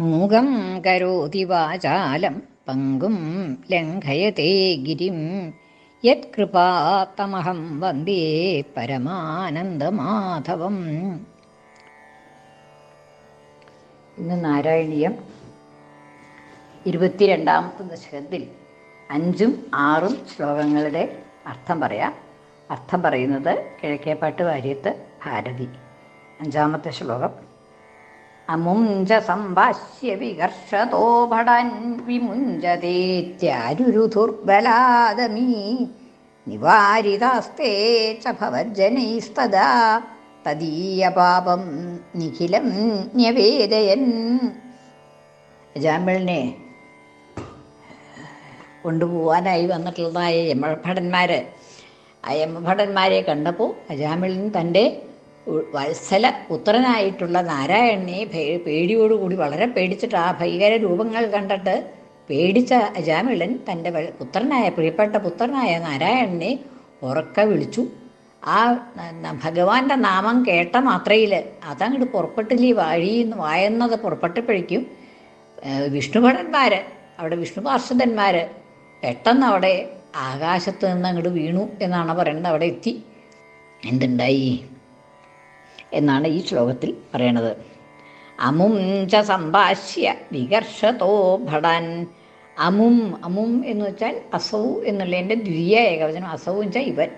മൂകം കരോതി വാചാലം പങ്കും ലംഘയത്തെ ഗിരിം. യത്കൃപാത്തമഹം വന്ദേ പരമാനന്ദമാധവം. ഇന്ന് നാരായണീയം ഇരുപത്തിരണ്ടാമത്തെ ദശകത്തിൽ അഞ്ചും ആറും ശ്ലോകങ്ങളുടെ അർത്ഥം പറയാം. അർത്ഥം പറയുന്നത് കിഴക്കേപ്പാട്ട് വാര്യത്ത് ഭാരതി. അഞ്ചാമത്തെ ശ്ലോകം. അമുഞ്ച സംഭാഷ്യ വികർഷതോ ഭടൻ വിമുഞ്ചതേത്യാരുരുധുർബലാദമീ നിവാരിതാസ്തേ ച ഭവജ്ജനൈസ്തദാ തദീയപാപം നിഖിലം ന്യവേദയൻ. ജാമ്പിളിനെ കൊണ്ടുപോകാനായി വന്നിട്ടുള്ളതായ യമഭടന്മാർ ആ യമഭടന്മാരെ കണ്ടപ്പോൾ അജാമിളിൻ തന്റെ വത്സല പുത്രനായിട്ടുള്ള നാരായണനെ പേടിയോടുകൂടി വളരെ പേടിച്ചിട്ട് ആ ഭീകര രൂപങ്ങൾ കണ്ടിട്ട് പേടിച്ച അജാമിളൻ തന്റെ പുത്രനായ പ്രിയപ്പെട്ട പുത്രനായ നാരായണനെ ഉറക്ക വിളിച്ചു. ആ ഭഗവാന്റെ നാമം കേട്ട മാത്രയിൽ അതങ്ങോട്ട് പുറപ്പെട്ടില്ലേ വഴി വായുന്നത് പുറപ്പെട്ടപ്പോഴേക്കും വിഷ്ണുഭടന്മാർ അവിടെ വിഷ്ണു പാർഷദന്മാർ പെട്ടെന്ന് അവിടെ ആകാശത്ത് നിന്ന് അങ്ങോട്ട് വീണു എന്നാണ് പറയുന്നത് അവിടെ എത്തി. എന്തുണ്ടായി? എന്നാണ് ഈ ശ്ലോകത്തിൽ പറയണത്. അമും ച സംഭാഷ്യ വികർഷതോ ഭടൻ. അമും അമും എന്ന് വെച്ചാൽ അസൗ എന്നുള്ളതിന്റെ ദ്വിതീയ ഏകവചനം. അസൗ വെച്ചാൽ ഇവൻ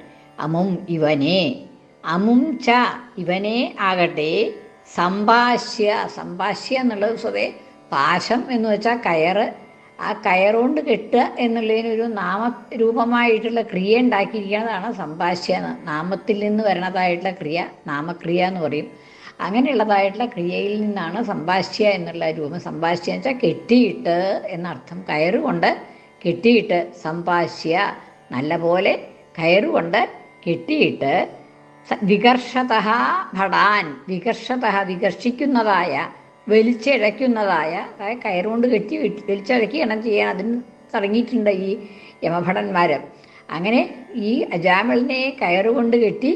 അമും ഇവനെ. അമും ച ഇവനെ ആകട്ടെ സംഭാഷ്യ. സംഭാഷ്യ എന്നുള്ളത് സ്വതേ പാശം എന്ന് വെച്ചാൽ കയറ് ആ കയറുകൊണ്ട് കെട്ടുക എന്നുള്ളതിനൊരു നാമ രൂപമായിട്ടുള്ള ക്രിയ ഉണ്ടാക്കിയിരിക്കുന്നതാണ് സംഭാഷ്യ നാമത്തിൽ നിന്ന് വരണതായിട്ടുള്ള ക്രിയ നാമക്രിയ എന്ന് പറയും. അങ്ങനെയുള്ളതായിട്ടുള്ള ക്രിയയിൽ നിന്നാണ് സംഭാഷ്യ എന്നുള്ള രൂപം. സംഭാഷ്യ എന്ന് വെച്ചാൽ കെട്ടിയിട്ട് എന്നർത്ഥം. കയറുകൊണ്ട് കെട്ടിയിട്ട് സംഭാഷ്യ. നല്ലപോലെ കയറുകൊണ്ട് കെട്ടിയിട്ട് വികർഷത ഭടാൻ. വികർഷത വികർഷിക്കുന്നതായ വലിച്ചിഴയ്ക്കുന്നതായ കയറുകൊണ്ട് കെട്ടി വലിച്ചിഴക്കുകയാണ് ചെയ്യാൻ അതിന് തുടങ്ങിയിട്ടുണ്ട് ഈ യമഭടന്മാർ അങ്ങനെ ഈ അജാമിളിനെ കയറുകൊണ്ട് കെട്ടി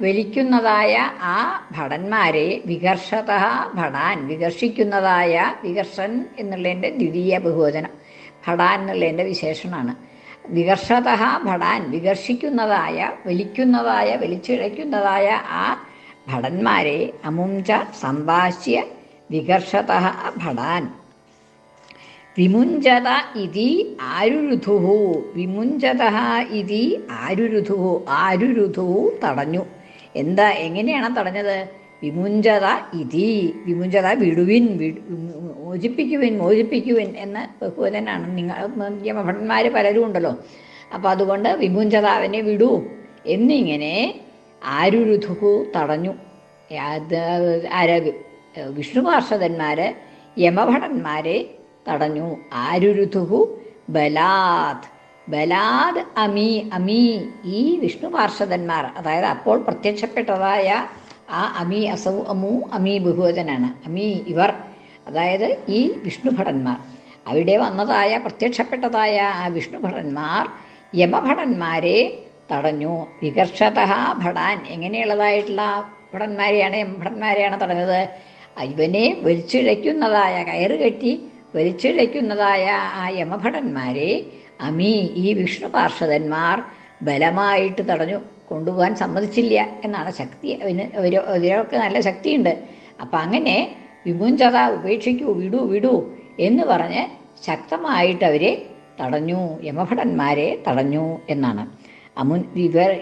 വലിക്കുന്നതായ ആ ഭടന്മാരെ വികർഷത ഭടാൻ വികർഷിക്കുന്നതായ വികർഷൻ എന്നുള്ളതിന്റെ ദ്വിതീയ ബഹുവചനം. ഭടാൻ എന്നുള്ളതിന്റെ വിശേഷണമാണ്. വികർഷത ഭടാൻ വികർഷിക്കുന്നതായ വലിക്കുന്നതായ വലിച്ചിഴയ്ക്കുന്നതായ ആ ഭടന്മാരെ അമുഞ്ച സംഭാഷ്യ വികർഷത ഭടാൻ. വിമുഞ്ചത ഇതി ആരുരുധു. വിമുഞ്ചത ഇതി ആരുരുധു. ആരുരുധു തടഞ്ഞു. എന്താ എങ്ങനെയാണ് തടഞ്ഞത്? വിമുഞ്ചത ഇതി. വിമുഞ്ചത വിടുവിൻ വിടു മോചിപ്പിക്കുവിൻ മോചിപ്പിക്കുവിൻ എന്ന് ബഹുവചനാണ്. നിങ്ങൾ യമഭടന്മാർ പലരും ഉണ്ടല്ലോ. അപ്പോൾ അതുകൊണ്ട് വിമുഞ്ചത അവനെ വിടൂ. എന്നിങ്ങനെ ആരുരുധു തടഞ്ഞു. അത് ആര വിഷ്ണു പാർഷദന്മാർ യമഭടന്മാരെ തടഞ്ഞു. ആരുരുതുഹു? ബലാത് ബലാത് അമി അമി ഈ വിഷ്ണു പാർഷദന്മാർ അതായത് അപ്പോൾ പ്രത്യക്ഷപ്പെട്ടതായ ആ അമി അസൗ അമു അമി ബഹുവചനാണ്. അമി ഇവർ അതായത് ഈ വിഷ്ണുഭടന്മാർ. അവിടെ വന്നതായ പ്രത്യക്ഷപ്പെട്ടതായ ആ വിഷ്ണുഭടന്മാർ യമഭടന്മാരെ തടഞ്ഞു. വികർഷത ഭടാൻ. എങ്ങനെയുള്ളതായിട്ടുള്ള ഭടന്മാരെയാണ് യമഭടന്മാരെയാണ് തടഞ്ഞത്? ഇവനെ വലിച്ചിഴയ്ക്കുന്നതായ കയറ് കെട്ടി വലിച്ചിഴയ്ക്കുന്നതായ ആ യമഭടന്മാരെ അമി ഈ വിഷ്ണു പാർഷദന്മാർ ബലമായിട്ട് തടഞ്ഞു കൊണ്ടുപോകാൻ സമ്മതിച്ചില്ല എന്നാണ് ശക്തി. അവന് അവരൊക്കെ നല്ല ശക്തിയുണ്ട്. അപ്പം അങ്ങനെ വിമുഞ്ചത ഉപേക്ഷിക്കൂ വിടൂ വിടൂ എന്ന് പറഞ്ഞ് ശക്തമായിട്ട് അവരെ തടഞ്ഞു യമഭടന്മാരെ തടഞ്ഞു എന്നാണ്. അമുൻ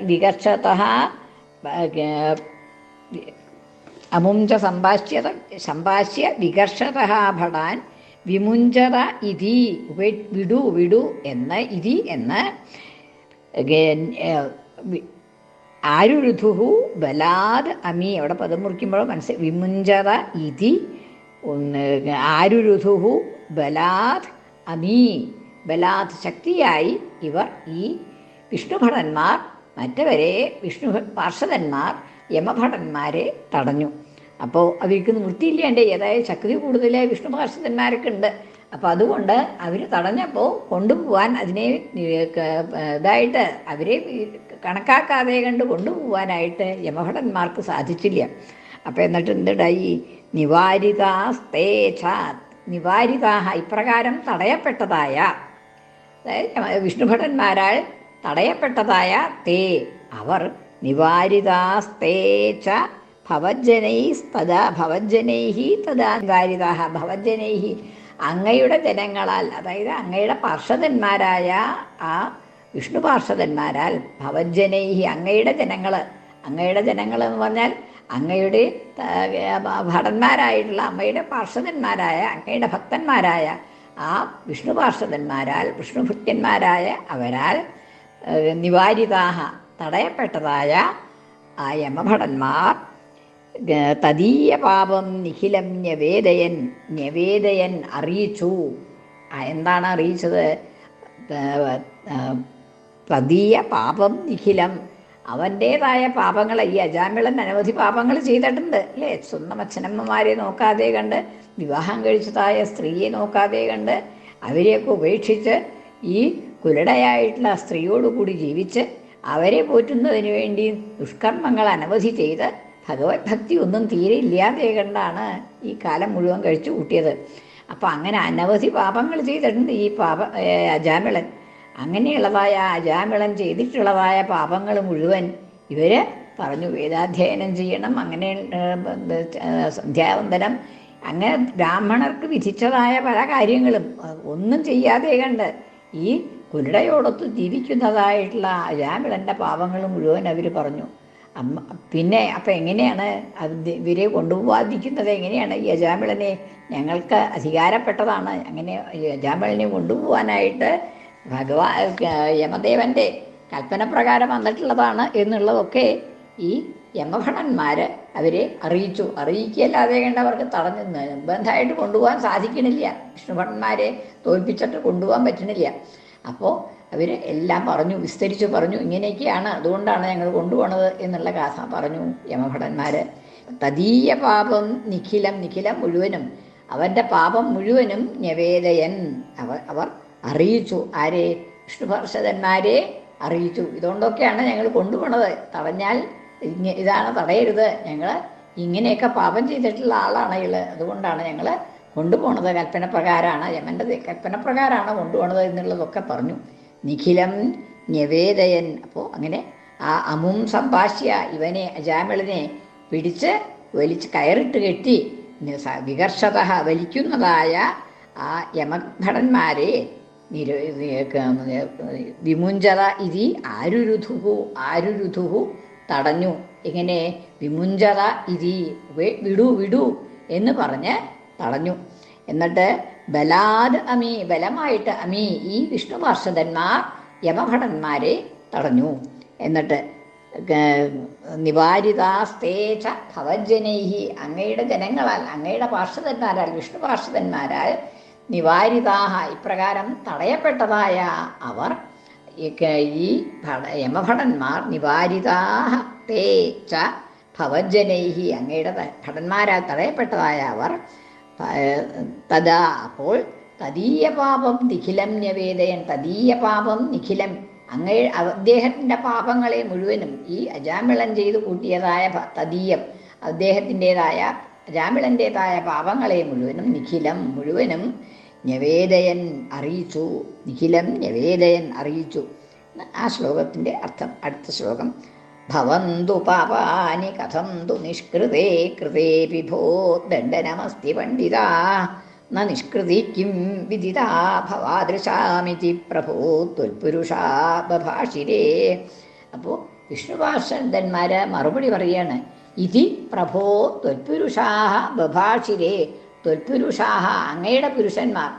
വികർഷത അമുഞ്ച സംഭാഷ്യത സംഭാഷ്യ വികർഷത ഭടാൻ വിമുഞ്ചത ഇതി വിടു വിടു എന്ന് ഇതി എന്ന് ആരുരുധുഹു ബലാത് അമി അവിടെ പദം മുറിക്കുമ്പോൾ മനസ്സിൽ വിമുഞ്ചത ഇതി ആരുരുധുഹു ബലാത് അമി ബലാദ് ശക്തിയായി ഇവർ ഈ വിഷ്ണുഭടന്മാർ മറ്റവരെ വിഷ്ണു പാർഷദന്മാർ യമഭടന്മാരെ തടഞ്ഞു. അപ്പോൾ അവർക്ക് എന്റെ. ഏതായാലും ശക്തി കൂടുതൽ വിഷ്ണു പാർഷദന്മാരൊക്കെ ഉണ്ട്. അപ്പോൾ അതുകൊണ്ട് അവർ തടഞ്ഞപ്പോൾ കൊണ്ടുപോകാൻ അതിനെ ഇതായിട്ട് അവരെ കണക്കാക്കാതെ കണ്ട് കൊണ്ടുപോകാനായിട്ട് യമഭടന്മാർക്ക് സാധിച്ചില്ല. അപ്പോൾ എന്നിട്ട് എന്തിടായി നിവാരിതാസ്തേച്ഛ നിവാരിതാഹ ഇപ്രകാരം തടയപ്പെട്ടതായ അതായത് വിഷ്ണുഭടന്മാരാൽ തടയപ്പെട്ടതായ തേ അവർ നിവാരിതാസ്തേച്ച തഥാ ഭവജ്ജനൈഹി തഥാ നിവാരിതാഹ ഭവജ്ജനൈഹി അങ്ങയുടെ ജനങ്ങളാൽ അതായത് അങ്ങയുടെ പാർഷദന്മാരായ ആ വിഷ്ണു പാർഷദന്മാരാൽ ഭവജ്ജനൈഹി അങ്ങയുടെ ജനങ്ങൾ അങ്ങയുടെ ജനങ്ങൾ എന്ന് പറഞ്ഞാൽ അങ്ങയുടെ ഭടന്മാരായിട്ടുള്ള അമ്മയുടെ പാർഷദന്മാരായ അങ്ങയുടെ ഭക്തന്മാരായ ആ വിഷ്ണു പാർഷദന്മാരാൽ വിഷ്ണു ഭക്തന്മാരായ അവരാൽ നിവാരിതാഹ തടയപ്പെട്ടതായ ആ യമഭടന്മാർ തദീയ പാപം നിഖിലം ന്യവേദയൻ ന്യവേദയൻ അറിയിച്ചു. എന്താണ് അറിയിച്ചത്? തദീയ പാപം നിഖിലം. അവന്റേതായ പാപങ്ങൾ ഈ അജാമിളൻ അനവധി പാപങ്ങൾ ചെയ്തിട്ടുണ്ട് അല്ലേ? സ്വന്തം അച്ഛനമ്മമാരെ നോക്കാതെ കണ്ട് വിവാഹം കഴിച്ചതായ സ്ത്രീയെ നോക്കാതെ കണ്ട് അവരെയൊക്കെ ഉപേക്ഷിച്ച് ഈ കുലടയായിട്ടുള്ള സ്ത്രീയോടുകൂടി ജീവിച്ച് അവരെ പോറ്റുന്നതിന് വേണ്ടി ദുഷ്കർമ്മങ്ങൾ അനവധി ചെയ്ത് ഭഗവത് ഭക്തി ഒന്നും തീരെ ഇല്ലാതെ കണ്ടാണ് ഈ കാലം മുഴുവൻ കഴിച്ചു കൂട്ടിയത്. അപ്പം അങ്ങനെ അനവധി പാപങ്ങൾ ചെയ്തിട്ടുണ്ട് ഈ പാപ അജാമിളൻ. അങ്ങനെയുള്ളതായ അജാമിളൻ ചെയ്തിട്ടുള്ളതായ പാപങ്ങൾ മുഴുവൻ ഇവർ പറഞ്ഞു വേദാധ്യയനം ചെയ്യണം അങ്ങനെ സന്ധ്യാവന്തനം. അങ്ങനെ ബ്രാഹ്മണർക്ക് വിധിച്ചതായ പല കാര്യങ്ങളും. ഒന്നും ചെയ്യാതെ കണ്ട് ഈ കുരുടയോടൊത്ത് ജീവിക്കുന്നതായിട്ടുള്ള അജാമിളന്റെ പാവങ്ങൾ മുഴുവൻ അവർ പറഞ്ഞു. അമ്മ പിന്നെ അപ്പം എങ്ങനെയാണ് ഇവരെ കൊണ്ടുപോവാതിരിക്കുന്നത്? എങ്ങനെയാണ് ഈ അജാമിളനെ ഞങ്ങൾക്ക് അധികാരപ്പെട്ടതാണ്? അങ്ങനെ അജാമിളനെ കൊണ്ടുപോകാനായിട്ട് ഭഗവാ യമദേവന്റെ കൽപ്പന പ്രകാരം വന്നിട്ടുള്ളതാണ് എന്നുള്ളതൊക്കെ ഈ യമഭടന്മാർ അവരെ അറിയിച്ചു. അറിയിക്കുകയല്ലാതെ കണ്ട് അവർക്ക് തടഞ്ഞു നിർബന്ധമായിട്ട് കൊണ്ടുപോകാൻ സാധിക്കണില്ല. വിഷ്ണുഭടന്മാരെ തോൽപ്പിച്ചിട്ട് കൊണ്ടുപോകാൻ പറ്റണില്ല. അപ്പോൾ അവർ എല്ലാം പറഞ്ഞു വിസ്തരിച്ചു പറഞ്ഞു ഇങ്ങനെയൊക്കെയാണ് അതുകൊണ്ടാണ് ഞങ്ങൾ കൊണ്ടുപോണത് എന്നുള്ള കാസ പറഞ്ഞു യമഭടന്മാർ തദീയ പാപം നിഖിലം നിഖിലം മുഴുവനും അവന്റെ പാപം മുഴുവനും നിവേദയൻ അവർ അവർ അറിയിച്ചു. ആരെ? വിഷ്ണുഭർഷതന്മാരെ അറിയിച്ചു. ഇതുകൊണ്ടൊക്കെയാണ് ഞങ്ങൾ കൊണ്ടുപോണത്. തടഞ്ഞാൽ ഇതാണ് തടയരുത്. ഞങ്ങൾ ഇങ്ങനെയൊക്കെ പാപം ചെയ്തിട്ടുള്ള ആളാണ് അതുകൊണ്ടാണ് ഞങ്ങൾ കൊണ്ടുപോണത് കൽപ്പന പ്രകാരമാണ് യമന്റെ കൽപ്പന പ്രകാരമാണ് കൊണ്ടുപോണത് എന്നുള്ളതൊക്കെ പറഞ്ഞു. നിഖിലം ന്യവേദയൻ. അപ്പോൾ അങ്ങനെ ആ അമും സംഭാഷ്യ ഇവനെ അജാമിളിനെ പിടിച്ച് വലിച്ച് കയറിട്ട് കെട്ടി വികർഷത വലിക്കുന്നതായ ആ യമഭടന്മാരെ നിര വിമുഞ്ചത ഇതി ആരുരുധുഹു ആരുരുധുഹു തടഞ്ഞു. ഇങ്ങനെ വിമുഞ്ചത ഇതി വിടു വിടു എന്ന് പറഞ്ഞ് തടഞ്ഞു. എന്നിട്ട് ബലാദ് അമി ബലമായിട്ട് അമി ഈ വിഷ്ണു പാർഷദന്മാർ യമഭടന്മാരെ തടഞ്ഞു. എന്നിട്ട് നിവാരിതാസ്തേച്ച ഭവജനൈഹി അങ്ങയുടെ ജനങ്ങളാൽ അങ്ങയുടെ പാർഷദന്മാരാൽ വിഷ്ണു പാർഷദന്മാരാൽ നിവാരിതാഹ ഇപ്രകാരം തടയപ്പെട്ടതായ അവർ ഈ യമഭടന്മാർ നിവാരിതാഹ തേ ച ഭവജനൈഹി അങ്ങയുടെ ഭടന്മാരാൽ തടയപ്പെട്ടതായ അവർ തഥാ അപ്പോൾ തദീയ പാപം നിഖിലം ന്യവേദയൻ തദീയ പാപം നിഖിലം. അങ്ങേ അദ്ദേഹത്തിന്റെ പാപങ്ങളെ മുഴുവനും ഈ അജാമിളൻ ചെയ്തു കൂട്ടിയതായ തദീയം. അദ്ദേഹത്തിന്റെതായ അജാമിളന്റെതായ പാപങ്ങളെ മുഴുവനും നിഖിലം മുഴുവനും ന്യവേദയൻ അറിയിച്ചു. നിഖിലം ന്യവേദയൻ അറിയിച്ചു. ആ ശ്ലോകത്തിന്റെ അർത്ഥം അടുത്ത ശ്ലോകം. ഭവന്തു പാപാനി കഥം തു നിഷ്കൃതേ കൃതേ വിഭോ ദണ്ഡനമസ്തി പണ്ഡിത. ന നിഷ്കൃതിക്കും വിദിതാ ഭവാദൃശാമിതി പ്രഭോ ത്വൽപുരുഷാ ബഭാഷിരേ. അപ്പോൾ വിഷ്ണുപാർഷന്മാർ മറുപടി പറയാണ് ഇതി പ്രഭോ ത്വൽപുരുഷാഹ ബഭാഷിരേ. ത്വൽപുരുഷാഹ അങ്ങയുടെ പുരുഷന്മാർ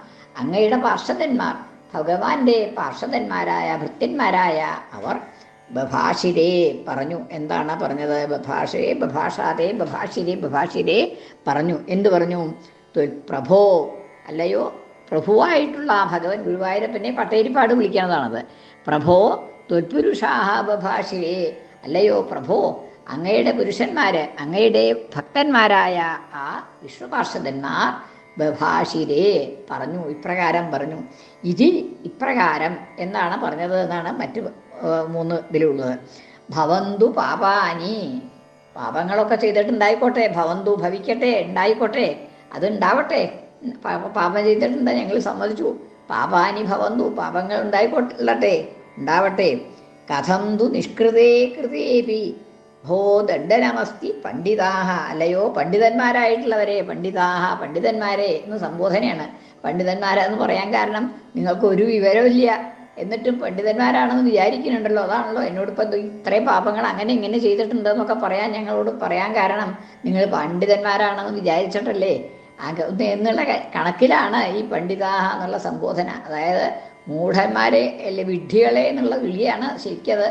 അങ്ങയുടെ പാർഷദന്മാർ ഭഗവാന്റെ പാർഷദന്മാരായ ഭൃത്യന്മാരായ അവർ ബഭാഷിരേ പറഞ്ഞു. എന്താണ് പറഞ്ഞത്? ബഭാഷേ ബഭാഷാതേ ബഭാഷിരേ ബഭാഷിരേ പറഞ്ഞു. എന്തു പറഞ്ഞു? പ്രഭോ അല്ലയോ? പ്രഭുവായിട്ടുള്ള ആ ഭഗവൻ ഗുരുവായൂരപ്പനെ പട്ടേരിപ്പാട് വിളിക്കുന്നതാണത്. പ്രഭോ ത്വൽപുരുഷാഹ ബഭാഷിരേ. അല്ലയോ പ്രഭോ അങ്ങയുടെ പുരുഷന്മാര് അങ്ങയുടെ ഭക്തന്മാരായ ആ വിഷ്ണുപാർഷദന്മാർ ബഭാഷിരേ പറഞ്ഞു. ഇപ്രകാരം പറഞ്ഞു. ഇതി ഇപ്രകാരം എന്നാണ് പറഞ്ഞത് എന്നാണ് മറ്റ് മൂന്ന് ഇതിലുള്ളത്. ഭവന്തു പാപാനി. പാപങ്ങളൊക്കെ ചെയ്തിട്ടുണ്ടായിക്കോട്ടെ. ഭവന്തു ഭവിക്കട്ടെ ഉണ്ടായിക്കോട്ടെ. അതുണ്ടാവട്ടെ. ഉണ്ടാവട്ടെ പാപം ചെയ്തിട്ടുണ്ട് ഞങ്ങൾ സമ്മതിച്ചു. പാപാനി ഭവന്തു പാപങ്ങൾ ഉണ്ടായിക്കൊള്ളട്ടെ. ഉണ്ടാവട്ടെ. കഥം തു നിഷ്കൃതേ കൃതേപി. ഭോ ദണ്ഡനമസ്തി പണ്ഡിതാഹ. അല്ലയോ പണ്ഡിതന്മാരായിട്ടുള്ളവരെ പണ്ഡിതാഹ പണ്ഡിതന്മാരെ എന്ന് സംബോധനയാണ്. പണ്ഡിതന്മാരെന്ന് പറയാൻ കാരണം നിങ്ങൾക്ക് ഒരു വിവരമില്ല എന്നിട്ടും പണ്ഡിതന്മാരാണെന്ന് വിചാരിക്കുന്നുണ്ടല്ലോ. അതാണല്ലോ എന്നോട് ഇപ്പം ഇത്രയും പാപങ്ങൾ അങ്ങനെ ഇങ്ങനെ ചെയ്തിട്ടുണ്ടെന്നൊക്കെ പറയാൻ ഞങ്ങളോട് പറയാൻ കാരണം നിങ്ങൾ പണ്ഡിതന്മാരാണെന്ന് വിചാരിച്ചിട്ടല്ലേ? എന്നുള്ള കണക്കിലാണ് ഈ പണ്ഡിതാഹ എന്നുള്ള സംബോധന. അതായത് മൂഢന്മാരെ അല്ലെ വിഡ്ഢികളെ എന്നുള്ള വിളിയാണ് ശരിക്കത്.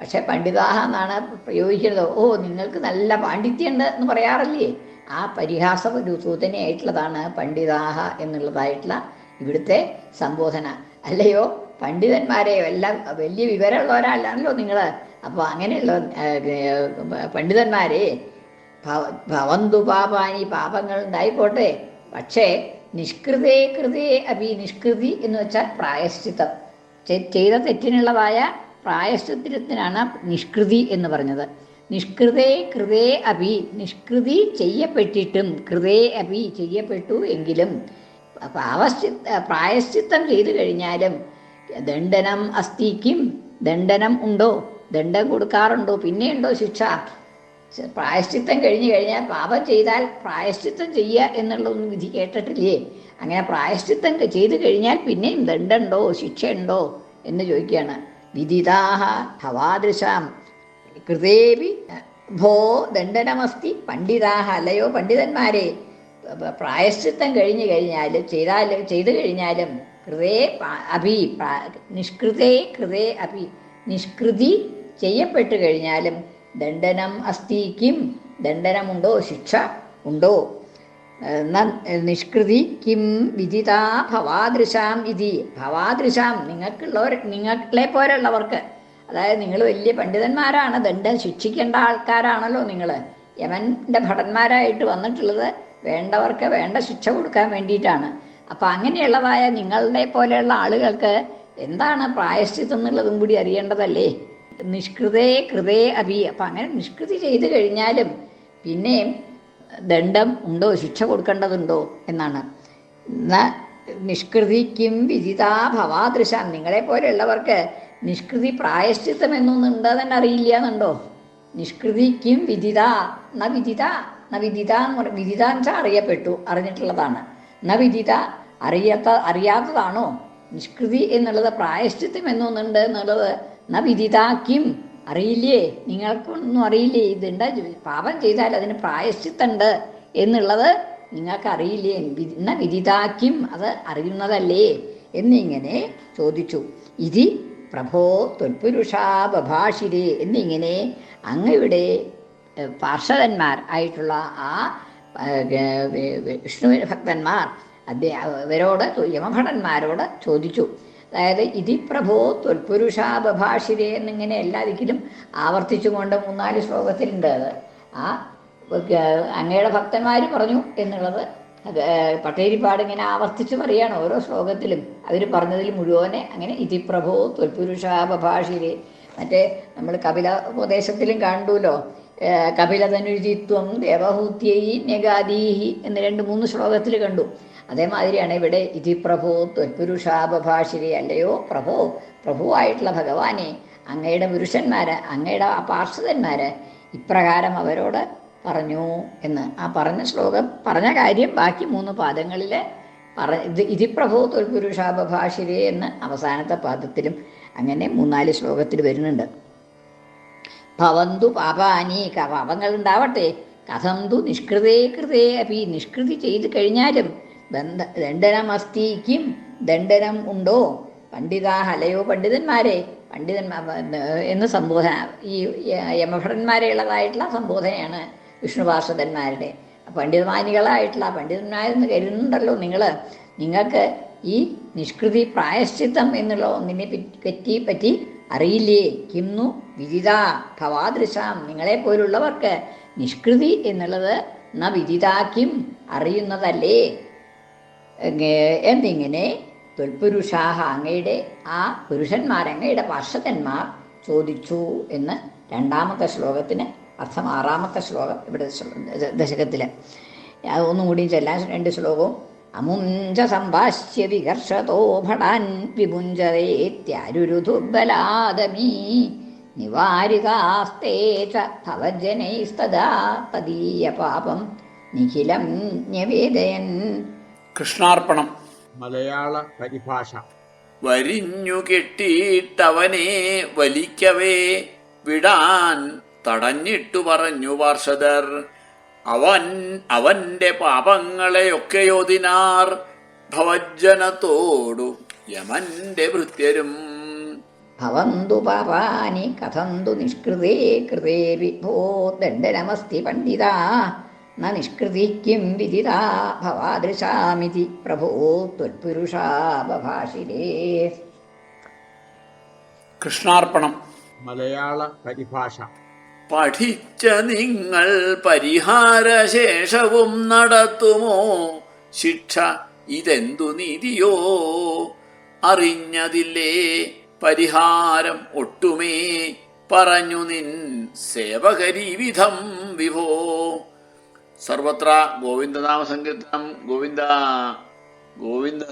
പക്ഷെ പണ്ഡിതാഹ എന്നാണ് പ്രയോഗിക്കുന്നത്. ഓ നിങ്ങൾക്ക് നല്ല പാണ്ഡിത്യമുണ്ട് എന്ന് പറയാറില്ലേ? ആ പരിഹാസ ഒരു സൂചനയായിട്ടുള്ളതാണ് പണ്ഡിതാഹ എന്നുള്ളതായിട്ടുള്ള ഇവിടുത്തെ സംബോധന. അല്ലയോ? പണ്ഡിതന്മാരെ എല്ലാം വലിയ വിവരമുള്ളവരല്ലാണല്ലോ നിങ്ങൾ അപ്പോൾ അങ്ങനെയുള്ള പണ്ഡിതന്മാരെ ഭവന്തു പാപാനി പാപങ്ങൾ ഉണ്ടായിക്കോട്ടെ. പക്ഷേ നിഷ്കൃതേ കൃതേ അഭി നിഷ്കൃതി എന്ന് വെച്ചാൽ പ്രായശ്ചിത്തം. ചെയ്ത തെറ്റിനുള്ളതായ പ്രായശ്ചിത്തത്തിനാണ് നിഷ്കൃതി എന്ന് പറഞ്ഞത്. നിഷ്കൃതേ കൃതേ അഭി നിഷ്കൃതി ചെയ്യപ്പെട്ടിട്ടും കൃതേ അഭി ചെയ്യപ്പെട്ടു എങ്കിലും പാവശ്ചി പ്രായശ്ചിത്തം ചെയ്തു കഴിഞ്ഞാലും ദണ്ഡനം അസ്തിക്കും ദണ്ഡനം ഉണ്ടോ? ദണ്ഡം കൊടുക്കാറുണ്ടോ? പിന്നെയുണ്ടോ ശിക്ഷ? പ്രായശ്ചിത്തം കഴിഞ്ഞു കഴിഞ്ഞാൽ പാപം ചെയ്താൽ പ്രായശ്ചിത്തം ചെയ്യുക എന്നുള്ളതൊന്നും വിധി കേട്ടിട്ടില്ലേ? അങ്ങനെ പ്രായശ്ചിത്തം ചെയ്തു കഴിഞ്ഞാൽ പിന്നെയും ദണ്ഡുണ്ടോ ശിക്ഷയുണ്ടോ? എന്ന് ചോദിക്കുകയാണ്. വിദിതാഹ ഭവാദൃശാം. കൃതേവി ഭോ ദണ്ഡനമസ്തി പണ്ഡിതാഹ അല്ലയോ പണ്ഡിതന്മാരെ? പ്രായശ്ചിത്തം കഴിഞ്ഞു കഴിഞ്ഞാലും ചെയ്താലും ചെയ്തു കഴിഞ്ഞാലും കൃതേ അഭി നിഷ്കൃതേ കൃതേ അഭി. നിഷ്കൃതി ചെയ്യപ്പെട്ടു കഴിഞ്ഞാലും ദണ്ഡനം അസ്തി കിം? ദണ്ഡനമുണ്ടോ? ശിക്ഷ ഉണ്ടോ? നിഷ്കൃതി കിം വിദിതാ ഭവാദൃശാം ഇതി. ഭവാദൃശാം നിങ്ങൾക്കുള്ളവർ നിങ്ങളെ പോലുള്ളവർക്ക്. അതായത് നിങ്ങൾ വലിയ പണ്ഡിതന്മാരാണ് ദണ്ഡ ശിക്ഷിക്കേണ്ട ആൾക്കാരാണല്ലോ നിങ്ങൾ യമന്റെ ഭടന്മാരായിട്ട് വന്നിട്ടുള്ളത് വേണ്ടവർക്ക് വേണ്ട ശിക്ഷ കൊടുക്കാൻ വേണ്ടിയിട്ടാണ്. അപ്പം അങ്ങനെയുള്ളതായ നിങ്ങളുടെ പോലെയുള്ള ആളുകൾക്ക് എന്താണ് പ്രായശ്ചിത്തം എന്നുള്ളതും കൂടി അറിയേണ്ടതല്ലേ? നിഷ്കൃതേ കൃതേ അഭി. അപ്പം അങ്ങനെ നിഷ്കൃതി ചെയ്തു കഴിഞ്ഞാലും പിന്നെ ദണ്ഡം ഉണ്ടോ? ശിക്ഷ കൊടുക്കേണ്ടതുണ്ടോ? എന്നാണ്. നിഷ്കൃതിക്കും വിജിതാ ഭവാദൃശാം. നിങ്ങളെ പോലെയുള്ളവർക്ക് നിഷ്കൃതി പ്രായശ്ചിത്തം എന്നൊന്നും ഉണ്ടോ തന്നെ അറിയില്ല എന്നുണ്ടോ? നിഷ്കൃതിക്കും വിദിത. ന വിദിത. ന വിദിത എന്ന് പറയും വിദിത എന്ന് വെച്ചാൽ അറിയപ്പെട്ടു. അറിഞ്ഞിട്ടുള്ളതാണ്. ന വിദിത. അറിയാത്ത അറിയാത്തതാണോ? നിഷ്കൃതി എന്നുള്ളത് പ്രായശ്ചിത്വം എന്നൊന്നുണ്ട് എന്നുള്ളത്. ന വിധിതാക്കിം അറിയില്ലേ? നിങ്ങൾക്കൊന്നും അറിയില്ലേ? ഇതുണ്ട് പാപം ചെയ്താൽ അതിന് പ്രായശ്ചിത്തുണ്ട് എന്നുള്ളത് നിങ്ങൾക്ക് അറിയില്ലേ ന വിധിതാക്കിം അത് അറിയുന്നതല്ലേ? എന്നിങ്ങനെ ചോദിച്ചു. ഇതി പ്രഭോ തൊൽപുരുഷാ ബഭാഷിരേ എന്നിങ്ങനെ അങ്ങയുടെ പാർഷദന്മാർ ആയിട്ടുള്ള ആ ഏഹ്, ഗ- വി- വി- വിഷ്ണു ഭക്തന്മാർ അദ്ദേഹം യമഭടന്മാരോട് ചോദിച്ചു. അതായത് ഇതി പ്രഭോ തൊൽപുരുഷാ ബഭാഷിരേ എന്നിങ്ങനെ എല്ലാ ദിക്കിലും ആവർത്തിച്ചുകൊണ്ട് മൂന്നാൽ ശ്ലോകത്തിലുണ്ട് അത്. ആ അങ്ങയുടെ ഭക്തന്മാർ പറഞ്ഞു എന്നുള്ളത് പട്ടേരിപ്പാട് ഇങ്ങനെ ആവർത്തിച്ച് പറയാണ് ഓരോ ശ്ലോകത്തിലും. അവർ പറഞ്ഞതിൽ മുഴുവനെ അങ്ങനെ ഇതി പ്രഭോ തൊൽപുരുഷാ ബഭാഷിരേ മറ്റേ നമ്മൾ കപില ഉപദേശത്തിലും കണ്ടുല്ലോ കപിലധനുചിത്വം ദേവഹൂത്യൈ ന്യഗാദീഹി എന്ന് രണ്ട് മൂന്ന് ശ്ലോകത്തിൽ കണ്ടു. അതേമാതിരിയാണ് ഇവിടെ ഇതി പ്രഭു ത്വത്പുരുഷാപഭാഷിരി അല്ലയോ? പ്രഭു പ്രഭുവായിട്ടുള്ള ഭഗവാനെ അങ്ങയുടെ പുരുഷന്മാര് അങ്ങയുടെ ആ പാർശ്വതന്മാർ ഇപ്രകാരം അവരോട് പറഞ്ഞു എന്ന്. ആ പറഞ്ഞ ശ്ലോകം പറഞ്ഞ കാര്യം ബാക്കി മൂന്ന് പാദങ്ങളിൽ പറ ഇത് ഇതി പ്രഭോ തൊൽപുരുഷാപഭാഷിരെ എന്ന് അവസാനത്തെ പാദത്തിലും അങ്ങനെ മൂന്നാൽ ശ്ലോകത്തിൽ വരുന്നുണ്ട്. ഭവന്തു പാപാനി പാപങ്ങൾ ഉണ്ടാവട്ടെ കഥം തു നിഷ്കൃതേ കൃതേ അപ്പി നിഷ്കൃതി ചെയ്ത് കഴിഞ്ഞാലും ദണ്ഡ ദണ്ഡനമസ്തി കിം ദണ്ഡനം ഉണ്ടോ? പണ്ഡിതാ ഹലയോ പണ്ഡിതന്മാരെ? പണ്ഡിതന്മാർ എന്ന് സംബോധന ഈ യമഭടന്മാരെയുള്ളതായിട്ടുള്ള സംബോധനയാണ് വിഷ്ണുപാർഷദന്മാരുടെ. പണ്ഡിതമാനികളായിട്ടുള്ള പണ്ഡിതന്മാരെന്ന് കരുതുന്നുണ്ടല്ലോ നിങ്ങൾ നിങ്ങൾക്ക് ഈ നിഷ്കൃതി പ്രായശ്ചിത്തം എന്നുള്ള ഒന്നിനെ പറ്റി പറ്റി അറിയില്ലേ? കിന്നു വിദിത ഭവാദൃശാം. നിങ്ങളെ പോലുള്ളവർക്ക് നിഷ്കൃതി എന്നുള്ളത് ന വിദിതാക്കിം അറിയുന്നതല്ലേ? എന്നിങ്ങനെ തൊൽപുരുഷാഹ അങ്ങയുടെ ആ പുരുഷന്മാർ അങ്ങയുടെ പാർഷദന്മാർ ചോദിച്ചു എന്ന് രണ്ടാമത്തെ ശ്ലോകത്തിന് അർത്ഥം ആറാമത്തെ ശ്ലോകം ഇവിടെ ദശകത്തിൽ ഒന്നും കൂടി ചെല്ലാൻ രണ്ട് ശ്ലോകവും. അമുഞ്ച സംഭാഷ്യ വികർഷതോ ഭടാൻ വിമുഞ്ചതേത്യാരുരുദുർബലാദമീ നിവാരികാസ്തേ ഭവജനൈസ്തദാ തദീയ പാപം നിഖിലം ന്യവേദയൻ കൃഷ്ണാർപ്പണം. മലയാള പരിഭാഷ. വരിഞ്ഞു കെട്ടിയിട്ടവനെ വലിക്കവേ വിടാൻ തടഞ്ഞിട്ടു പറഞ്ഞു പാർഷദർ. അവൻ അവന്റെ പാപങ്ങളെയൊക്കെയോതിനാർ ഭവജ്ജനത്തോടു യമന്റെ ഭൃത്യരും ഭവന്തു പാപാനി കഥന്തു നിഷ്കൃതേ കൃതേ വിഭോ ദണ്ഡനമസ്തി പണ്ഡിത. ന നിഷ്കൃതിക്കും വിദിതാ ഭവാദൃശാമിതി. പ്രഭോ ത്വൽപുരുഷാ ബഭാഷിരേ കൃഷ്ണാർപ്പണം. മലയാള പരിഭാഷ. പഠിച്ച നിങ്ങൾ പരിഹാരശേഷവും നടത്തുമോ? ശിക്ഷ ഇതെന്തു നീതിയോ? അറിഞ്ഞതില്ലേ പരിഹാരം ഒട്ടുമേ? പറഞ്ഞു നിൻ സേവകരി വിധം വിഭോ? സർവത്ര ഗോവിന്ദനാമ സങ്കീർത്തനം ഗോവിന്ദ ഗോവിന്ദ